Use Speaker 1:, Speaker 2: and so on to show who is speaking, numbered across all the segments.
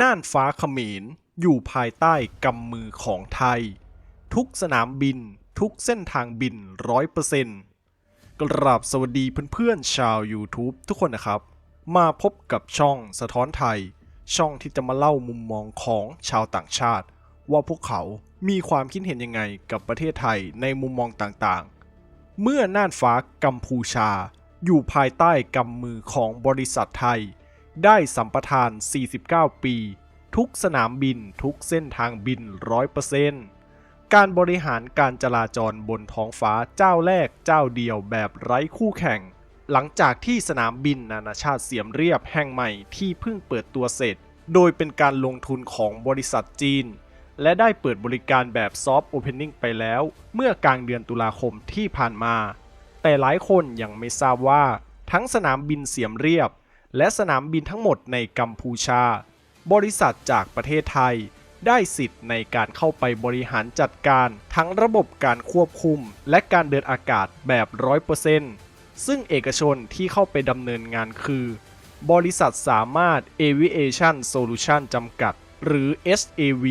Speaker 1: น่านฟ้าเขมร อยู่ภายใต้กำมือของไทย ทุกสนามบินทุกเส้นทางบินร้อยเปอร์เซ็นต์กราบสวัสดีเพื่อนๆชาว YouTube ทุกคนนะครับ มาพบกับช่องสะท้อนไทย ช่องที่จะมาเล่ามุมมองของชาวต่างชาติ ว่าพวกเขามีความคิดเห็นยังไงกับประเทศไทยในมุมมองต่างๆ เมื่อน่านฟ้ากัมพูชา อยู่ภายใต้กำมือของบริษัทไทย ได้สัมปทาน 49 ปี ทุกสนามบินทุกเส้นทางบิน 100%การบริหารการจราจรบนท้องฟ้าเจ้าแรกเจ้าเดียวแบบไร้คู่แข่ง หลังจากที่สนามบินนานาชาติเสียมเรียบแห่งใหม่ที่เพิ่งเปิดตัวเสร็จ โดยเป็นการลงทุนของบริษัทจีน และได้เปิดบริการแบบซอฟต์โอเพนนิ่งไปแล้ว เมื่อกลางเดือนตุลาคมที่ผ่านมา แต่หลายคนยังไม่ทราบว่า ทั้งสนามบินเสียมเรียบ และสนามบินทั้งหมดในกัมพูชา บริษัทจากประเทศไทย ได้สิทธิ์ในการเข้าไปบริหารจัดการทั้งระบบการควบคุม และการเดินอากาศแบบ 100%ซึ่งเอกชนที่เข้าไปดำเนินงานคือ บริษัทสามารถ Aviation Solution จำกัด หรือ SAV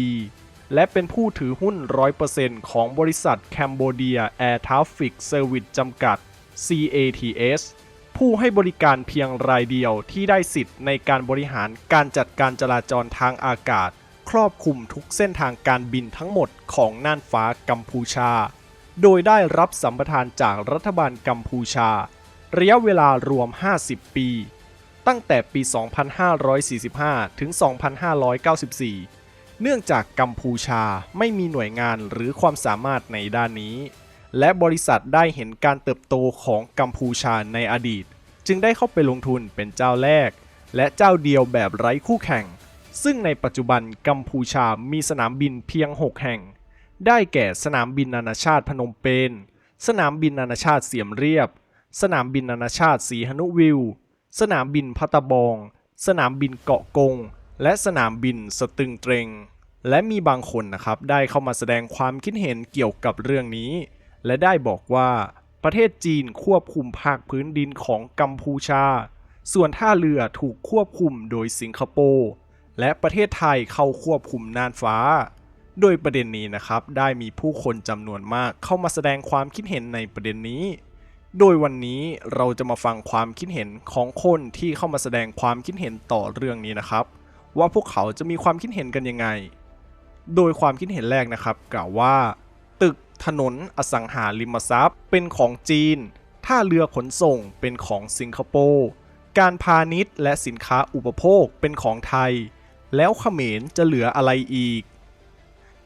Speaker 1: และเป็นผู้ถือหุ้น 100%ของบริษัท Cambodia Air Traffic Service จำกัด CATS ผู้ให้บริการเพียงรายเดียวที่ได้สิทธิ์ในการบริหารการจัดการจราจรทางอากาศ ครอบคลุมทุกเส้นทางการบินทั้งหมดของน่านฟ้ากัมพูชา โดยได้รับสัมปทานจากรัฐบาลกัมพูชา ระยะเวลารวม 50 ปี ตั้งแต่ปี 2545 ถึง 2594 เนื่องจากกัมพูชาไม่มีหน่วยงานหรือความสามารถในด้านนี้ และบริษัทได้เห็นการเติบโตของกัมพูชาในอดีต จึงได้เข้าไปลงทุนเป็นเจ้าแรก และเจ้าเดียวแบบไร้คู่แข่ง ซึ่งในปัจจุบันกัมพูชามีสนามบินเพียง 6 แห่ง ได้แก่สนามบินนานาชาติพนมเปญสนามบินนานาชาติเสียมเรียบ สนามบินนานาชาติสีหนุวิว สนามบินพัตตบอง สนามบินเกาะกง และสนามบินสตึงเตรง และมีบางคนนะครับได้เข้ามาแสดงความคิดเห็นเกี่ยวกับเรื่องนี้ และได้บอกว่า ประเทศจีนควบคุมภาคพื้นดินของกัมพูชา ส่วนท่าเรือถูกควบคุมโดยสิงคโปร์และประเทศไทยเข้าควบคุมน่านฟ้า โดยประเด็นนี้นะครับได้มีผู้คนจำนวนมากเข้ามาแสดงความคิดเห็นในประเด็นนี้ โดยวันนี้เราจะมาฟังความคิดเห็นของคนที่เข้ามาแสดงความคิดเห็นต่อเรื่องนี้นะครับ ว่าพวกเขาจะมีความคิดเห็นกันยังไง โดยความคิดเห็นแรกนะครับ กล่าวว่า ตึก ถนน อสังหาริมทรัพย์ เป็นของจีน ท่าเรือขนส่งเป็นของสิงคโปร์ การพาณิชย์และสินค้าอุปโภคเป็นของไทย แล้วเขมรจะเหลืออะไรอีก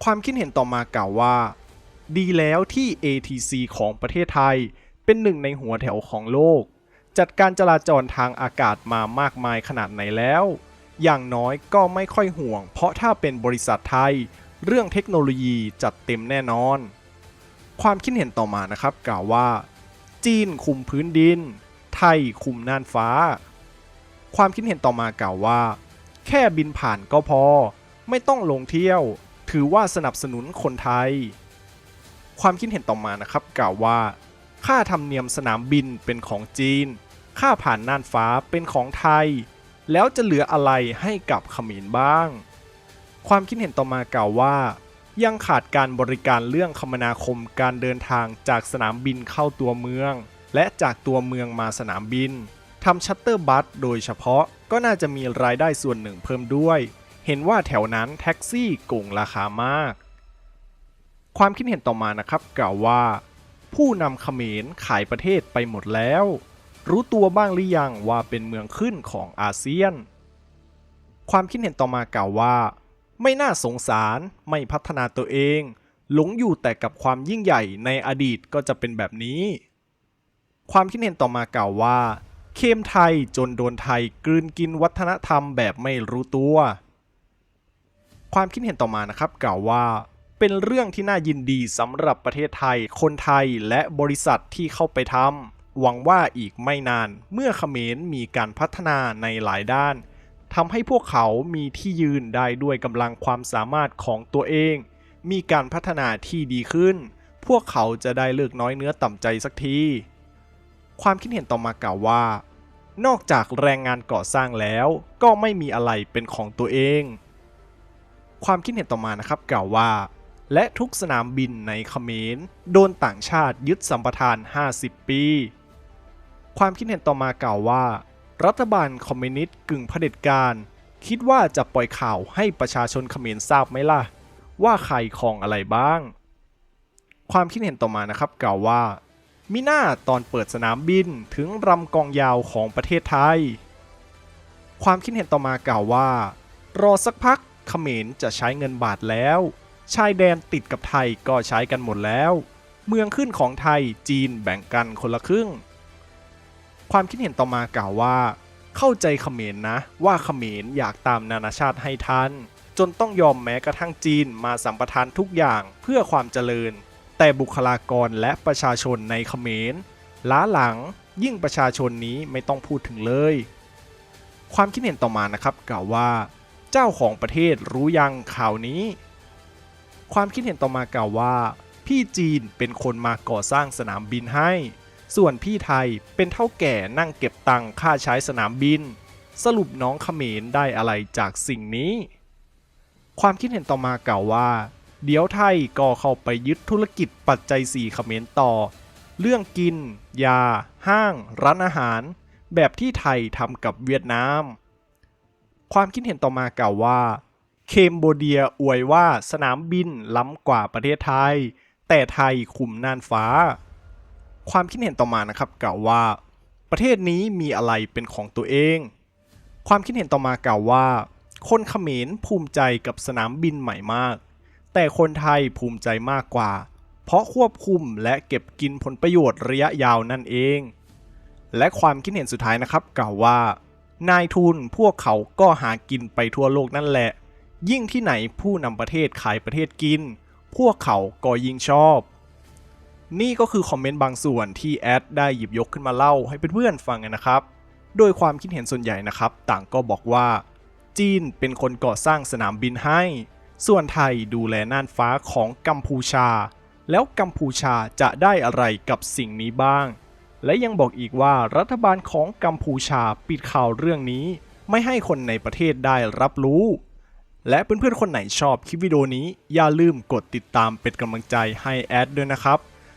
Speaker 1: ความคิดเห็นต่อมากล่าวว่า ดีแล้วที่ ATC ของประเทศไทยเป็นหนึ่งในหัวแถวของโลก จัดการจราจรทางอากาศมามากมายขนาดไหนแล้ว อย่างน้อยก็ไม่ค่อยห่วง เพราะถ้าเป็นบริษัทไทย เรื่องเทคโนโลยีจัดเต็มแน่นอน ความคิดเห็นต่อมานะครับกล่าวว่า จีนคุมพื้นดิน ไทยคุมน่านฟ้า ความคิดเห็นต่อมากล่าวว่า แค่บินผ่านก็พอ ไม่ต้องลงเที่ยว ถือว่าสนับสนุนคนไทย ความคิดเห็นต่อมานะครับกล่าวว่า ค่าธรรมเนียมสนามบินเป็นของจีน ค่าผ่านน่านฟ้าเป็นของไทย แล้วจะเหลืออะไรให้กับขมรบ้าง ความคิดเห็นต่อมากล่าวว่า ยังขาดการบริการเรื่องคมนาคมการเดินทางจากสนามบินเข้าตัวเมือง และจากตัวเมืองมาสนามบินทำชัตเตอร์บัสโดยเฉพาะก็น่าจะมีรายได้ส่วนหนึ่งเพิ่มด้วย เห็นว่าแถวนั้นแท็กซี่โกงราคามาก ความคิดเห็นต่อมานะครับกล่าวว่า ผู้นำเขมรขายประเทศไปหมดแล้ว รู้ตัวบ้างหรือยังว่าเป็นเมืองขึ้นของอาเซียน ความคิดเห็นต่อมากล่าวว่า ไม่น่าสงสารไม่พัฒนาตัวเอง หลงอยู่แต่กับความยิ่งใหญ่ในอดีตก็จะเป็นแบบนี้ ความคิดเห็นต่อมากล่าวว่า เคมไทยจนโดนไทยกลืนกินวัฒนธรรมแบบไม่รู้ตัว ความคิดเห็นต่อมานะครับกล่าวว่า เป็นเรื่องที่น่ายินดีสำหรับประเทศไทย คนไทยและบริษัทที่เข้าไปทำหวังว่าอีกไม่นานเมื่อเขมรมีการพัฒนาในหลายด้าน ทำให้พวกเขามีที่ยืนได้ด้วยกำลังความสามารถของตัวเอง มีการพัฒนาที่ดีขึ้น พวกเขาจะได้เลิกน้อยเนื้อต่ำใจสักที ความคิดเห็นต่อมากล่าวว่า นอกจากแรงงานก่อสร้างแล้วก็ไม่มีอะไรเป็นของตัวเอง ความคิดเห็นต่อมานะครับกล่าวว่า และทุกสนามบินในเขมรโดนต่างชาติยึดสัมปทาน 50 ปี ความคิดเห็นต่อมากล่าวว่า รัฐบาลคอมมิวนิสต์กึ่งเผด็จการ คิดว่าจะปล่อยข่าวให้ประชาชนเขมรทราบไหมล่ะ ว่าใครของอะไรบ้าง ความคิดเห็นต่อมานะครับกล่าวว่า มิน่าตอนเปิดสนามบินถึงรำกองยาวของประเทศไทย ความคิดเห็นต่อมากล่าวว่า รอสักพักเขมรจะใช้เงินบาทแล้ว ชายแดนติดกับไทยก็ใช้กันหมดแล้ว เมืองขึ้นของไทยจีนแบ่งกันคนละครึ่ง ความคิดเห็นต่อมากล่าวว่า เข้าใจเขมรนะ ว่าเขมรอยากตามนานาชาติให้ทันจนต้องยอมแม้กระทั่งจีนมาสัมปทานทุกอย่างเพื่อความเจริญ แต่บุคลากรและประชาชนในเขมรล้าหลังยิ่งประชาชนนี้ไม่ต้องพูดถึงเลย ความคิดเห็นต่อมานะครับกล่าวว่า เจ้าของประเทศรู้ยังข่าวนี้ ความคิดเห็นต่อมากล่าวว่า พี่จีนเป็นคนมาก่อสร้างสนามบินให้ ส่วนพี่ไทยเป็นเท่าแก่นั่งเก็บตังค่าใช้สนามบิน สรุปน้องเขมรได้อะไรจากสิ่งนี้ ความคิดเห็นต่อมากล่าวว่า เดี๋ยวไทยก็เข้าไปยึดธุรกิจปัจจัย4เขมรต่อ เรื่องกิน ยา ห้าง ร้านอาหาร แบบที่ไทยทำกับเวียดนาม ความคิดเห็นต่อมากล่าวว่า เคมโบเดียอวยว่าสนามบินล้ำกว่าประเทศไทย แต่ไทยคุมน่านฟ้า ความคิดเห็นต่อมานะครับกล่าวว่า ประเทศนี้มีอะไรเป็นของตัวเอง ความคิดเห็นต่อมากล่าวว่า คนเขมรภูมิใจกับสนามบินใหม่มาก แต่คนไทยภูมิใจมากกว่า เพราะควบคุมและเก็บกินผลประโยชน์ระยะยาวนั่นเอง และความคิดเห็นสุดท้ายนะครับกล่าวว่า นายทุนพวกเขาก็หากินไปทั่วโลกนั่นแหละ ยิ่งที่ไหนผู้นำประเทศขายประเทศกิน พวกเขาก็ยิ่งชอบ นี่ก็คือคอมเมนต์บางส่วนที่แอดได้หยิบยกขึ้นมาเล่าให้เพื่อนๆฟังกันนะครับ โดยความคิดเห็นส่วนใหญ่นะครับ ต่างก็บอกว่า จีนเป็นคนก่อสร้างสนามบินให้ ส่วนไทยดูแลน่านฟ้าของกัมพูชา แล้วกัมพูชาจะได้อะไรกับสิ่งนี้บ้าง และยังบอกอีกว่ารัฐบาลของกัมพูชาปิดข่าวเรื่องนี้ ไม่ให้คนในประเทศได้รับรู้และเพื่อนๆ คนไหนชอบคลิปวิดีโอนี้ อย่าลืมกดติดตามเป็นกำลังใจให้แอดด้วยนะครับ